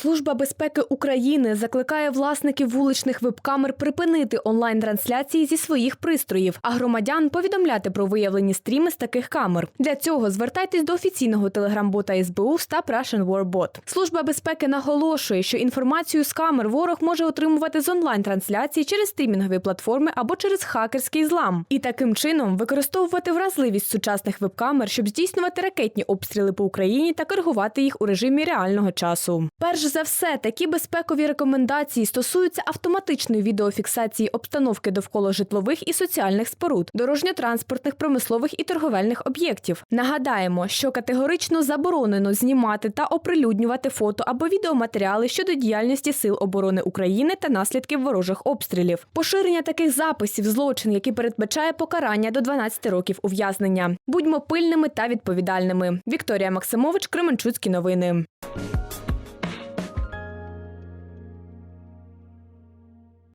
Служба безпеки України закликає власників вуличних веб-камер припинити онлайн-трансляції зі своїх пристроїв, а громадян повідомляти про виявлені стріми з таких камер. Для цього звертайтесь до офіційного телеграм-бота СБУ Stop Russian War. Служба безпеки наголошує, що інформацію з камер ворог може отримувати з онлайн-трансляції через стрімінгові платформи або через хакерський злам, і таким чином використовувати вразливість сучасних веб-камер, щоб здійснювати ракетні обстріли по Україні та коригувати їх у режимі реального часу. Перш за все, такі безпекові рекомендації стосуються автоматичної відеофіксації обстановки довкола житлових і соціальних споруд, дорожньо-транспортних, промислових і торговельних об'єктів. Нагадаємо, що категорично заборонено знімати та оприлюднювати фото або відеоматеріали щодо діяльності Сил оборони України та наслідків ворожих обстрілів. Поширення таких записів злочин, який передбачає покарання до 12 років ув'язнення. Будьмо пильними та відповідальними. Вікторія Максимович, Кременчуцькі новини.